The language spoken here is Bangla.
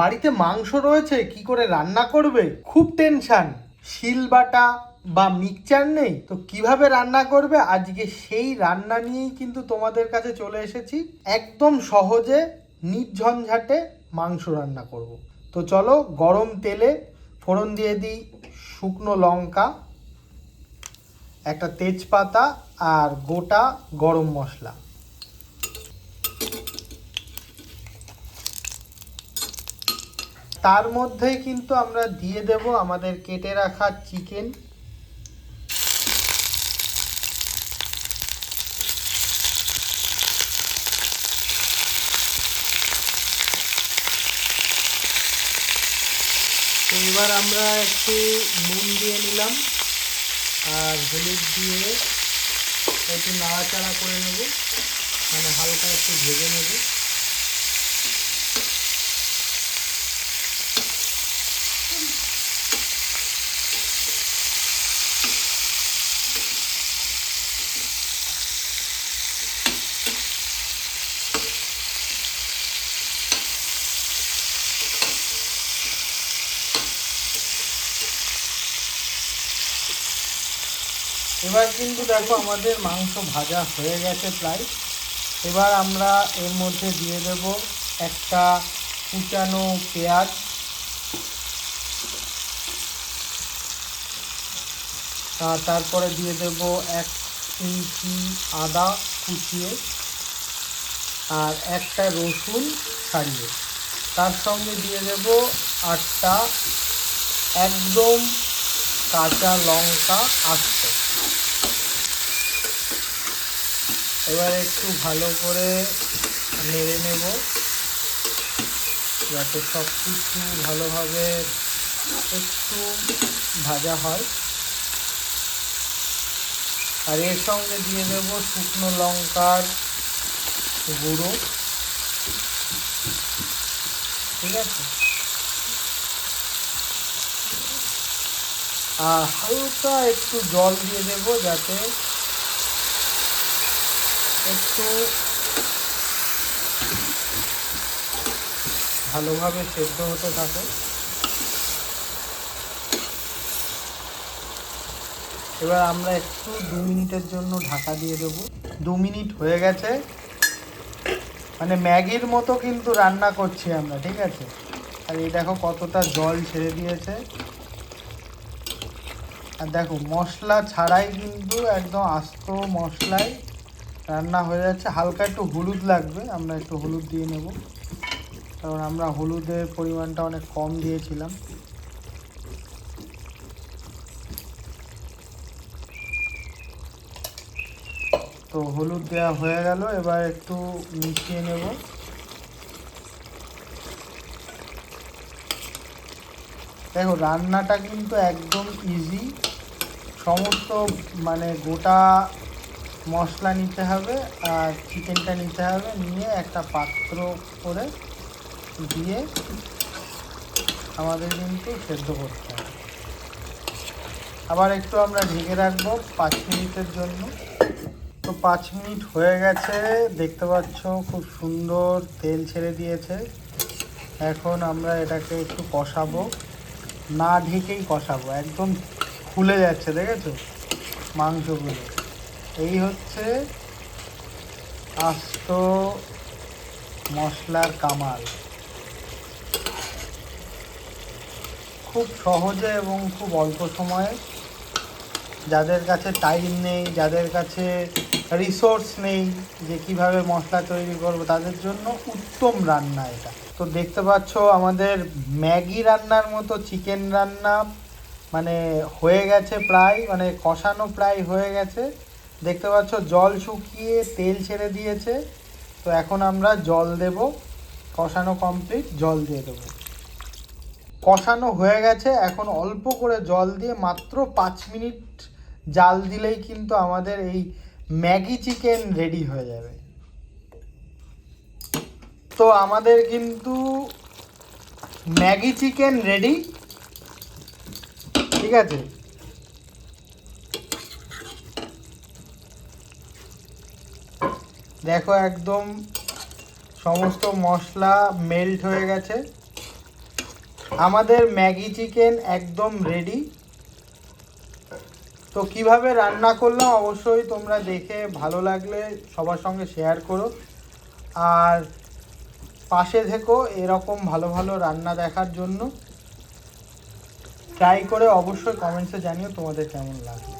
বাড়িতে মাংস রয়েছে, কি করে রান্না করবে? খুব টেনশান শিল বাটা বা মিক্সচার নেই, তো কীভাবে রান্না করবে? আজকে সেই রান্না নিয়েই কিন্তু তোমাদের কাছে চলে এসেছি। একদম সহজে, নির্ঝঞ্ঝাটে মাংস রান্না করব। তো চলো, গরম তেলে ফোড়ন দিয়ে দিই শুকনো লঙ্কা, একটা তেজপাতা আর গোটা গরম মশলা। তার মধ্যেই কিন্তু আমরা দিয়ে দেব আমাদের কেটে রাখা চিকেন। তো এবার আমরা একটু নুন দিয়ে নিলাম আর হলুদ দিয়ে একটু নাড়াচাড়া করে নেব। মানে হালকা একটু ভেজে নেব। এবার কিন্তু দেখো আমাদের মাংস ভাজা হয়ে গেছে প্রায়। এবার আমরা এর মধ্যে দিয়ে দেব একটা কুচানো পেঁয়াজ। তারপরে দিয়ে দেব এক ইঞ্চি আদা কুচিয়ে আর একটা রসুন ছাড়িয়ে। তার সঙ্গে দিয়ে দেব আটটা একদম কাঁচা লঙ্কা আস্ত। এবার একটু ভালো করে নেড়ে নেব, যাতে সব কিছু ভালোভাবে একটু ভাজা হয়। আর এর সঙ্গে দিয়ে দেব শুকনো লঙ্কার গুঁড়ো। ঠিক আছে? আর হালকা একটু জল দিয়ে দেব যাতে একটু ভালোভাবে সেদ্ধ হতে থাকে এবার আমরা একটু দু মিনিটের জন্য ঢাকা দিয়ে দেব। দু মিনিট হয়ে গেছে। মানে ম্যাগির মতো কিন্তু রান্না করছি আমরা, ঠিক আছে? আর এই দেখো কতটা জল ছেড়ে দিয়েছে। আর দেখো, মশলা ছাড়াই কিন্তু একদম আস্ত মশলায় রান্না হয়ে যাচ্ছে। হালকা একটু হলুদ লাগবে, আমরা একটু হলুদ দিয়ে নেব। কারণ আমরা হলুদের পরিমাণটা অনেক কম দিয়েছিলাম। তো হলুদ দেওয়া হয়ে গেল, এবার একটু মিশিয়ে নেব। দেখো, রান্নাটা কিন্তু একদম ইজি সমস্ত মানে গোটা মশলা নিতে হবে আর চিকেনটা নিতে হবে। নিয়ে একটা পাত্র করে দিয়ে আমাদের কিন্তু সেদ্ধ করতে হবে। আবার একটু আমরা ঢেকে রাখব পাঁচ মিনিটের জন্য। তো পাঁচ মিনিট হয়ে গেছে, দেখতে পাচ্ছ খুব সুন্দর তেল ছেড়ে দিয়েছে। এখন আমরা এটাকে একটু কষাবো। না ঢেকেই কষাবো, একদম খুলে যাচ্ছে, দেখেছ? মাংসগুলো। এই হচ্ছে আস্ত মশলার কামাল। খুব সহজে এবং খুব অল্প সময়ে যাদের কাছে টাইম নেই, যাদের কাছে রিসোর্স নেই যে কীভাবে মশলা তৈরি করব, তাদের জন্য উত্তম রান্না এটা। তো দেখতে পাচ্ছ আমাদের ম্যাগি রান্নার মতো চিকেন রান্না মানে হয়ে গেছে প্রায় মানে কষানো প্রায় হয়ে গেছে। দেখতে পাচ্ছ, জল শুকিয়ে তেল ছেড়ে দিয়েছে। তো এখন আমরা জল দেব, কষানো কমপ্লিট জল দিয়ে দেবো। কষানো হয়ে গেছে, এখন অল্প করে জল দিয়ে মাত্র পাঁচ মিনিট জাল দিলেই কিন্তু আমাদের এই ম্যাগি চিকেন রেডি হয়ে যাবে। তো আমাদের কিন্তু ম্যাগি চিকেন রেডি। ঠিক আছে? দেখো একদম সমস্ত মশলা মেল্ট হয়ে গেছে। আমাদের ম্যাগি চিকেন একদম রেডি তো কীভাবে রান্না করলাম অবশ্যই তোমরা দেখে ভালো লাগলে সবার সঙ্গে শেয়ার করো। আর পাশে থেকো এরকম ভালো ভালো রান্না দেখার জন্য। ট্রাই করে অবশ্যই কমেন্টসে জানিও তোমাদের কেমন লাগল।